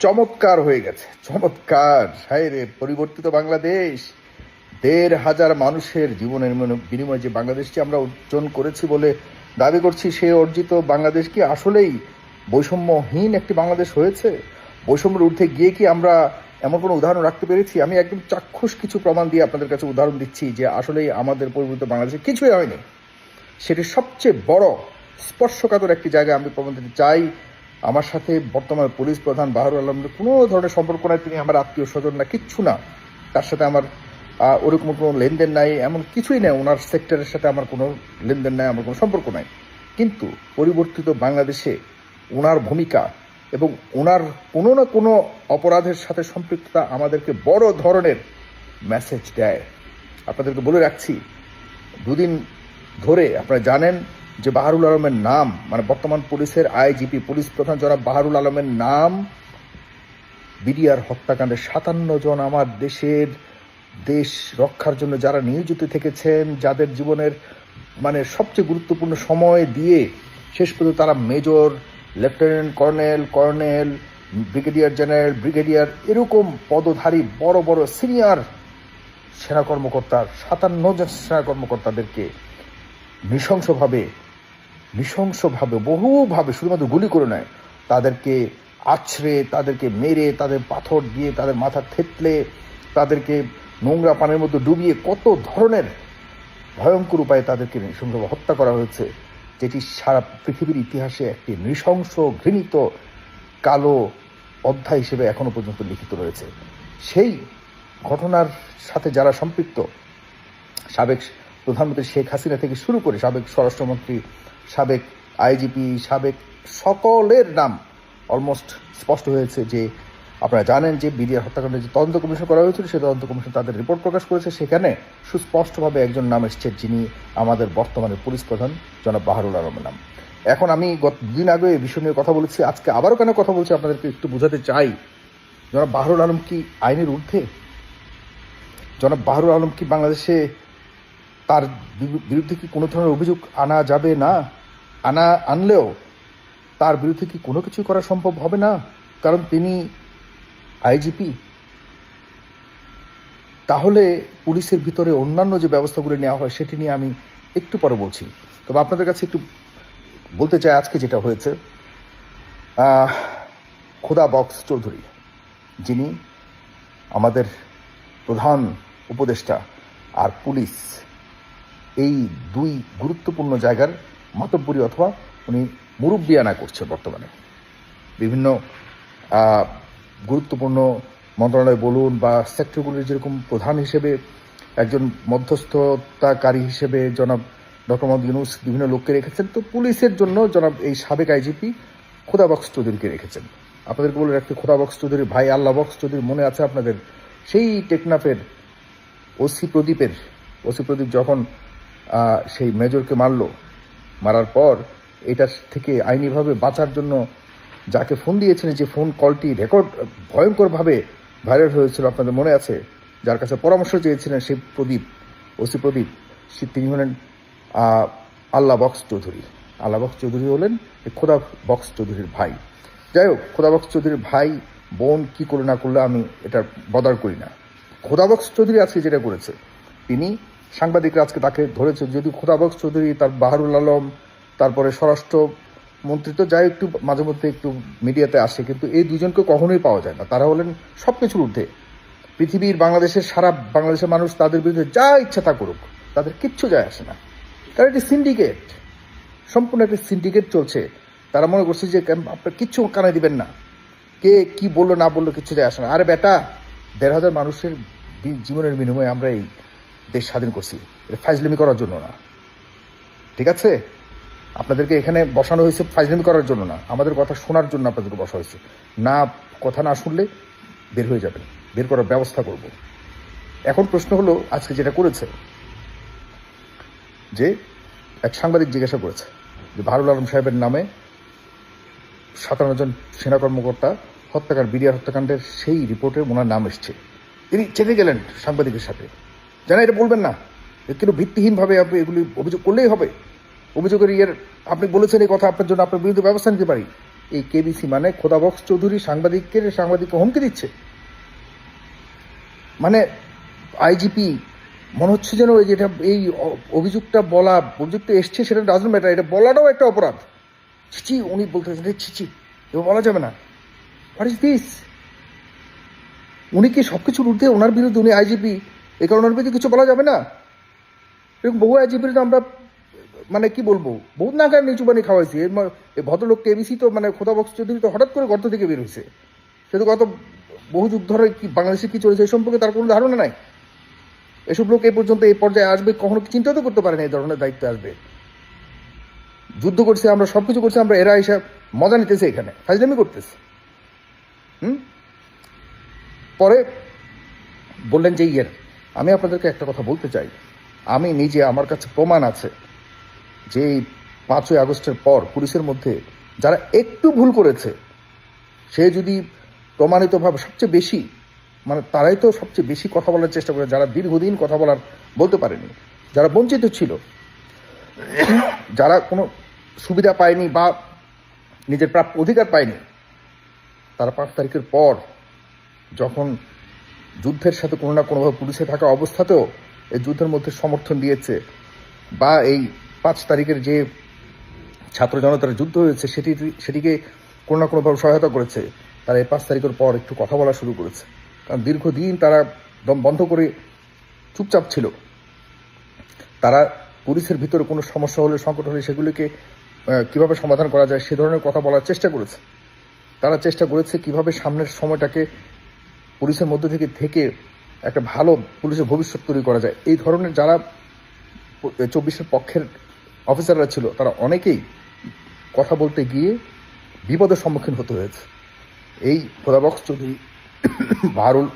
চমৎকার হয়ে গেছে। চমৎকার। হায় রে পরিবর্তিত বাংলাদেশ। দেড় হাজার মানুষের জীবনের বিন- বিনিময়ে যে বাংলাদেশটি আমরা অর্জন করেছি বলে দাবি করছি, সে অর্জিত বাংলাদেশ কি আসলেই বৈষম্যহীন একটি বাংলাদেশ হয়েছে? বৈষম্যের ঊর্ধ্বে গিয়ে কি আমরা এমন কোনো উদাহরণ রাখতে পেরেছি? আমি একদম চাক্ষুষ কিছু প্রমাণ দিয়ে আপনাদের কাছে উদাহরণ দিচ্ছি যে আসলেই আমাদের পরিবর্তিত বাংলাদেশে কিছুই হয়নি। সেটি সবচেয়ে বড় স্পর্শকাতর একটি জায়গায় আমি প্রমাণ দিতে চাই আমার সাথে বর্তমান পুলিশ প্রধান বাহারুল আলমের কোনো ধরনের সম্পর্ক নাই, তিনি আমার আত্মীয় স্বজন না, কিচ্ছু না। তার সাথে আমার ওরকম কোনো লেনদেন নাই, এমন কিছুই নেই, ওনার সেক্টরের সাথে আমার কোনো লেনদেন নাই, আমার কোনো সম্পর্ক নাই। কিন্তু পরিবর্তিত বাংলাদেশে ওনার ভূমিকা এবং ওনার কোনো না কোনো অপরাধের সাথে সম্পৃক্ততা আমাদেরকে বড় ধরনের মেসেজ দেয়। আপনাদেরকে বলে রাখছি, দুদিন ধরে আপনারা জানেন যে বাহারুল আলমের নাম মানে বর্তমান পুলিশের আইজিপি, পুলিশ প্রধান জনাব বাহারুল আলমের নাম, বিডিআর হত্যাকাণ্ডে সাতান্ন জন আমার দেশের দেশ রক্ষার জন্য যারা নিয়োজিত থেকেছেন, যাদের জীবনের মানে সবচেয়ে গুরুত্বপূর্ণ সময় দিয়ে শেষ পর্যন্ত তারা major, lieutenant colonel colonel, brigadier general, brigadier এরকম পদধারী বড় বড় সিনিয়র সেনা কর্মকর্তা সাতান্ন জন সেনা কর্মকর্তাদেরকে নৃশংসভাবে নৃশংসভাবে, বহুভাবে শুধুমাত্র গুলি করে নেয়। তাদেরকে আছড়ে, তাদেরকে মেরে, তাদের পাথর দিয়ে তাদের মাথা থেতলে, তাদেরকে নোংরা পানের মধ্যে ডুবিয়ে কত ধরনের ভয়ঙ্কর উপায়ে তাদেরকে নৃশংসভাবে হত্যা করা হয়েছে, যেটি সারা পৃথিবীর ইতিহাসে একটি নৃশংস, ঘৃণিত, কালো অধ্যায় হিসেবে এখনও পর্যন্ত লিখিত রয়েছে। সেই ঘটনার সাথে যারা সম্পৃক্ত, সাবেক প্রধানমন্ত্রী শেখ হাসিনা থেকে শুরু করে সাবেক স্বরাষ্ট্রমন্ত্রী সাবেক আইজিপি, সাবেক সকলের নাম অলমোস্ট স্পষ্ট হয়েছে যে আপনারা জানেন যে বিডিআর হত্যাকাণ্ডে যে তদন্ত কমিশন করা হয়েছিল, সেই তদন্ত কমিশন তাদের রিপোর্ট প্রকাশ করেছে। সেখানে সুস্পষ্টভাবে একজন নাম এসছে যিনি আমাদের বর্তমানে পুলিশ প্রধান, জনাব বাহারুল আলমের নাম। এখন আমি গত দিন আগে এই বিষয় নিয়ে কথা বলেছি। আজকে আবারও কেন কথা বলছি আপনাদেরকে একটু বোঝাতে চাই। জনাব বাহারুল আলম কি আইনের ঊর্ধ্বে? জনাব বাহারুল আলম কি বাংলাদেশে তার বিরুদ্ধে কি কোনো ধরনের অভিযোগ আনা যাবে না? আনা, আনলেও তার বিরুদ্ধে কি কোনো কিছু করা সম্ভব হবে না? কারণ তিনি আইজিপি। তাহলে পুলিশের ভিতরে অন্যান্য যে ব্যবস্থাগুলো নেওয়া হয়, সেটি নিয়ে আমি একটু পরে বলছি। তবে আপনাদের কাছে একটু বলতে চাই আজকে যেটা হয়েছে। খোদা বক্স চৌধুরী, যিনি আমাদের প্রধান উপদেষ্টা আর পুলিশ, এই দুই গুরুত্বপূর্ণ জায়গার মাতব্বরী অথবা উনি মুরব্বিয়ানা করছে বর্তমানে। বিভিন্ন গুরুত্বপূর্ণ মন্ত্রণালয় বলুন বা সেক্টরগুলির যেরকম প্রধান হিসেবে, একজন মধ্যস্থতাকারী হিসেবে জনাব ডক্টর মোহাম্মদ ইউনুস বিভিন্ন লোককে রেখেছেন, তো পুলিশের জন্য জনাব এই সাবেক আইজিপি খোদা বক্স চৌধুরীকে রেখেছেন। আপনাদেরকে বলে রাখতে খোদা বক্স চৌধুরী, ভাই আল্লাহ বক্স চৌধুরী মনে আছে আপনাদের? সেই টেকনাফের ওসি প্রদীপের, ওসি প্রদীপ যখন সেই মেজরকে মারলো মারার পর এটা থেকে আইনিভাবে বাঁচার জন্য যাকে ফোন দিয়েছিলেন যে ফোন কলটি রেকর্ড ভয়ঙ্করভাবে ভাইরাল হয়েছিল আপনাদের মনে আছে? যার কাছে পরামর্শ চেয়েছিলেন সেই প্রদীপ, ওসি প্রদীপ তিনি হলেন আল্লাহ বক্স চৌধুরী। আল্লাহ বক্স চৌধুরী হলেন খোদা বক্স চৌধুরীর ভাই। যাই হোক, খোদা বক্স চৌধুরীর ভাই, বোন কি করে না করলে আমি এটা বদার করি না। খোদাবক্স চৌধুরী আজকে যেটা করেছে, তিনি সাংবাদিকরা আজকে তাকে ধরেছে। যদি খোদাবক্স চৌধুরী, তার বাহারুল আলম, তারপরে স্বরাষ্ট্র মন্ত্রী তো যাই একটু মাঝে মধ্যে একটু মিডিয়াতে আসে, কিন্তু এই দুজনকে কখনোই পাওয়া যায় না। তারা হলেন সব কিছুর ঊর্ধ্বে। পৃথিবীর, বাংলাদেশের, সারা বাংলাদেশের মানুষ তাদের বিরুদ্ধে যা ইচ্ছা তা করুক, তাদের কিচ্ছু যায় আসে না। তারা একটি সিন্ডিকেট সম্পূর্ণ একটি সিন্ডিকেট চলছে। তারা মনে করছে যে আপনার কিচ্ছু কানে দিবেন না? কে কি বলল না বলল কিচ্ছু যায় আসে না। আরে বেটা, দেড় হাজার মানুষের জীবনের বিনিময়ে আমরা এই দেশ স্বাধীন করছি। এটা ফাইজলামি করার জন্য না। ঠিক আছে? আপনাদেরকে এখানে বসানো হয়েছে ফাইজলামি করার জন্য না। আমাদের কথা শোনার জন্য আপনাদেরকে বসা হয়েছে। না, কথা না শুনলে বের হয়ে যাবেন। বের করার ব্যবস্থা করব। এখন প্রশ্ন হলো, আজকে যেটা করেছে, যে এক সাংবাদিক জিজ্ঞাসা করেছে যে বাহারুল আলম সাহেবের নামে সাতান্ন জন সেনা কর্মকর্তা হত্যাকাণ্ড, বিডিআর হত্যাকাণ্ডের সেই রিপোর্টে ওনার নাম এসছে। তিনি চেপে গেলেন সাংবাদিকের সাথে। জানা এটা বলবেন না। কিন্তু ভিত্তিহীনভাবে আপনি এগুলি অভিযোগ করলেই হবে। অভিযোগের ইয়ের, আপনি বলেছেন এই কথা, আপনার জন্য আপনার বিরুদ্ধে ব্যবস্থা নিতে পারি। এই কেবিসি মানে খোদাবক্স চৌধুরী সাংবাদিকের, সাংবাদিককে হুমকি দিচ্ছে। মানে আইজিপি, মনে হচ্ছে যেন ওই যেটা, এই অভিযোগটা বলা, অভিযোগটা এসছে, সেটা ডাজন্ট ম্যাটার এটা বলাটাও একটা অপরাধ। ছিচি উনি বলতে ছিচি এবার বলা যাবে না। হোয়াট ইজ দিস উনি কি সব কিছুর ঊর্ধ্বে ওনার বিরুদ্ধে, উনি আইজিপি এই কারণে ওনার বিরুদ্ধে কিছু বলা যাবে না। এরকম বহু আইজিপির তো আমরা মানে কি বলব বহুত নাগার নিচু পানি খাওয়াইছি। এর ভদ্রলোক কেবিসি তো মানে খোদাবক্স চৌধুরী তো হঠাৎ করে গর্ত থেকে বের হয়েছে সে তো গত বহু যুগ ধরে কি বাংলাদেশে কি চলেছে এই সম্পর্কে তার কোনো ধারণা নাই। এসব লোক এই পর্যন্ত এই পর্যায়ে আসবে, কখনো চিন্তা তো করতে পারে না এই ধরনের দায়িত্ব আসবে। যুদ্ধ করছে, আমরা সব কিছু করছি, আমরা এরা এসে মজা নিতেছে এখানে, ফাজলামি করতেছে। হুম? পরে বললেন যে ইয়ের আমি আপনাদেরকে একটা কথা বলতে চাই। আমি নিজে, আমার কাছে প্রমাণ আছে যে এই পাঁচই আগস্টের পর পুলিশের মধ্যে যারা একটু ভুল করেছে, সে যদি প্রমাণিতভাবে সবচেয়ে বেশি মানে তারাই তো সবচেয়ে বেশি কথা বলার চেষ্টা করে, যারা দীর্ঘদিন কথা বলার বলতে পারেনি, যারা বঞ্চিত ছিল, যারা কোনো সুবিধা পায়নি বা নিজের প্রাপ্য অধিকার পায়নি, তারা পাঁচ তারিখের পর যখন যুদ্ধের সাথে কোনো না কোনোভাবে পুলিশে থাকা অবস্থাতেও এই যুদ্ধের মধ্যে সমর্থন দিয়েছে বা এই পাঁচ তারিখের যে ছাত্র জনতার যুদ্ধ হয়েছে সেটি সেটিকে কোনো না কোনোভাবে সহায়তা করেছে। তারা এই পাঁচ তারিখের পর একটু কথা বলা শুরু করেছে। কারণ দীর্ঘদিন তারা দম বন্ধ করে চুপচাপ ছিল। তারা পুলিশের ভিতরে কোনো সমস্যা হলে, সংকট হলে সেগুলিকে কীভাবে সমাধান করা যায় সে ধরনের কথা বলার চেষ্টা করেছে। তারা চেষ্টা করেছে কীভাবে সামনের সময়টাকে পুলিশের মধ্যে থেকে থেকে একটা ভালো পুলিশের ভবিষ্যৎ তৈরি করা যায়। এই ধরনের যারা চব্বিশের পক্ষের অফিসাররা ছিল, তারা অনেকেই কথা বলতে গিয়ে বিপদের সম্মুখীন হতে হয়েছে। এই খোদাবক্স চৌধুরী, বাহারুল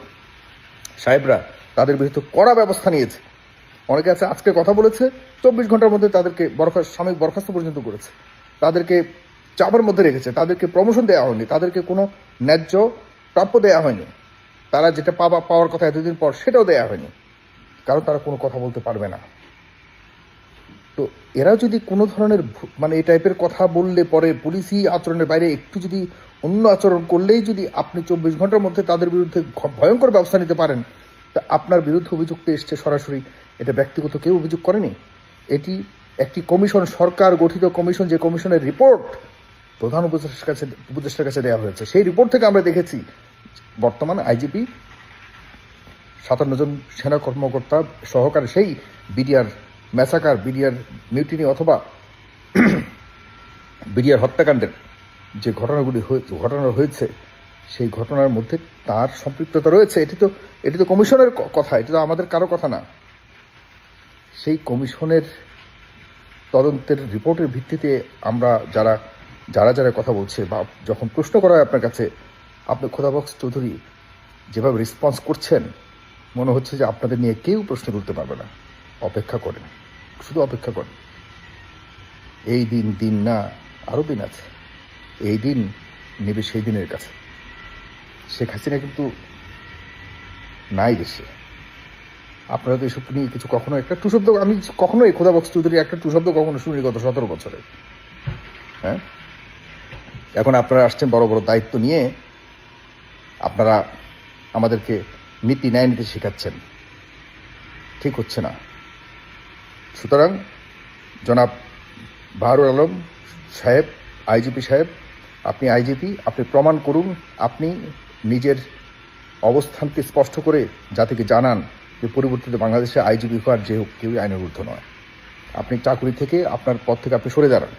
সাহেবরা তাদের বিরুদ্ধে কড়া ব্যবস্থা নিয়েছে। অনেকে আছে, আজকে কথা বলেছে, চব্বিশ ঘণ্টার মধ্যে তাদেরকে বরখাস্ত সাময়িক বরখাস্ত পর্যন্ত করেছে। তাদেরকে চাপের মধ্যে রেখেছে, তাদেরকে প্রমোশন দেওয়া হয়নি, তাদেরকে কোনো ন্যায্য প্রাপ্য দেওয়া হয়নি। তারা যেটা পাওয়া পাওয়ার কথা এতদিন পর সেটাও দেওয়া হয়নি। কারণ তারা কোনো কথা বলতে পারবে না। তো এরা যদি কোনো ধরনের মানে এই টাইপের কথা বললে পরে পুলিশি আচরণের বাইরে একটু যদি অন্য আচরণ করলেই যদি আপনি চব্বিশ ঘণ্টার মধ্যে তাদের বিরুদ্ধে ভয়ঙ্কর ব্যবস্থা নিতে পারেন, তা আপনার বিরুদ্ধে অভিযুক্ত এসছে সরাসরি। এটা ব্যক্তিগত কেউ অভিযোগ করেনি। এটি একটি কমিশন, সরকার গঠিত কমিশন, যে কমিশনের রিপোর্ট প্রধান উপদেষ্টার কাছে উপদেষ্টার কাছে দেওয়া হয়েছে। সেই রিপোর্ট থেকে আমরা দেখেছি বর্তমান আইজিপি সাতান্ন জন সেনা কর্মকর্তা সহকারে সেই বিডিআর ম্যাসাকার, বিডিআর মিউটিনি অথবা বিডিআর হত্যাকাণ্ডের যে ঘটনাগুলি হয়ে- ঘটনা হয়েছে, সেই ঘটনার মধ্যে তার সম্পৃক্ততা রয়েছে। এটি তো এটি তো কমিশনের কথা, এটি তো আমাদের কারও কথা না। সেই কমিশনের তদন্তের রিপোর্টের ভিত্তিতে আমরা যারা যারা যারা কথা বলছে বা যখন প্রশ্ন করা হয় আপনার কাছে আপনি খোদাবক্স চৌধুরী যেভাবে রেসপন্স করছেন, মনে হচ্ছে যে আপনাদের নিয়ে কেউ প্রশ্ন তুলতে পারবে না। অপেক্ষা করেন। শুধু অপেক্ষা করেন। এই দিন দিন না আরও দিন আছে। এই দিন নেবে সেই দিনের কাছে। শেখ হাসিনা কিন্তু নাই দেশে। আপনারা তো এসব নিয়ে কিছু কখনো একটা টু শব্দ, আমি কখনো এই খোদা বক্স চৌধুরী একটা টু শব্দ কখনো শুনি গত সতেরো বছরে। হ্যাঁ? এখন আপনারা আসছেন বড় বড় দায়িত্ব নিয়ে আপনারা আমাদেরকে নীতি ন্যায় নীতি শেখাচ্ছেন। ঠিক হচ্ছে না। সুতরাং জনাব বাহারুল আলম সাহেব, আইজিপি সাহেব, আপনি আইজিপি, আপনি প্রমাণ করুন, আপনি নিজের অবস্থানকে স্পষ্ট করে জাতিকে জানান যে পরিবর্তিত বাংলাদেশে আইজিপি হওয়ার যে হোক কেউই আইনের ঊর্ধ্ব নয়। আপনি চাকুরি থেকে আপনার পদ থেকে আপনি সরে দাঁড়ান।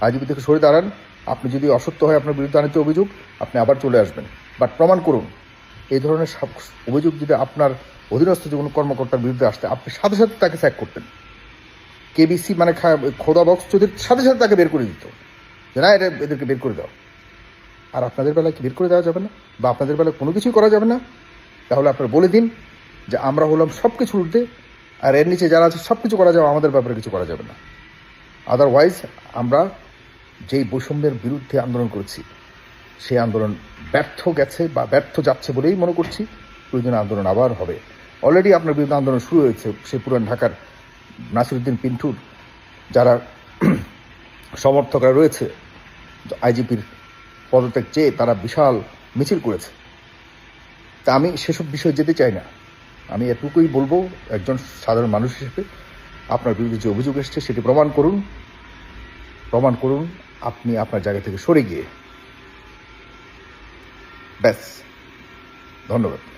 আইজিপি থেকে সরে দাঁড়ান। আপনি যদি অসত্য হয় আপনার বিরুদ্ধে আনিত অভিযোগ, আপনি আবার চলে আসবেন। বাট প্রমাণ করুন, এই ধরনের সব- অভিযোগ যদি আপনার অধীনস্থ যে কোনো কর্মকর্তার বিরুদ্ধে আসতে, আপনি সাথে সাথে তাকে স্যাক করতেন। কেবিসি মানে খোদা বক্স চৌধুরীর সাথে সাথে তাকে বের করে দিত, যে না, এটা এদেরকে বের করে দাও। আর আপনাদের বেলায় কি বের করে দেওয়া যাবে না? বা আপনাদের বেলায় কোনো কিছুই করা যাবে না? তাহলে আপনারা বলে দিন যে আমরা হলাম সব কিছু ঊর্ধ্বে, আর এর নিচে যারা আছে সব কিছু করা যাবে, আমাদের ব্যাপারে কিছু করা যাবে না। আদারওয়াইজ আমরা যেই বৈষম্যের বিরুদ্ধে আন্দোলন করেছি সেই আন্দোলন ব্যর্থ গেছে বা ব্যর্থ যাচ্ছে বলেই মনে করছি। প্রয়োজনে আন্দোলন আবার হবে। অলরেডি আপনার বিরুদ্ধে আন্দোলন শুরু হয়েছে সেই পুরান ঢাকার নাসিরুদ্দিন পিন্টুর, যারা সমর্থকরা রয়েছে, আইজিপির পদত্যাগ চেয়ে তারা বিশাল মিছিল করেছে। তা আমি সেসব বিষয়ে যেতে চাই না। আমি এটুকুই বলব, একজন সাধারণ মানুষ হিসেবে আপনার বিরুদ্ধে যে অভিযোগ এসছে সেটি প্রমাণ করুন। প্রমাণ করুন, আপনি আপনার জায়গা থেকে সরে গিয়ে ব্যাস ধন্যবাদ।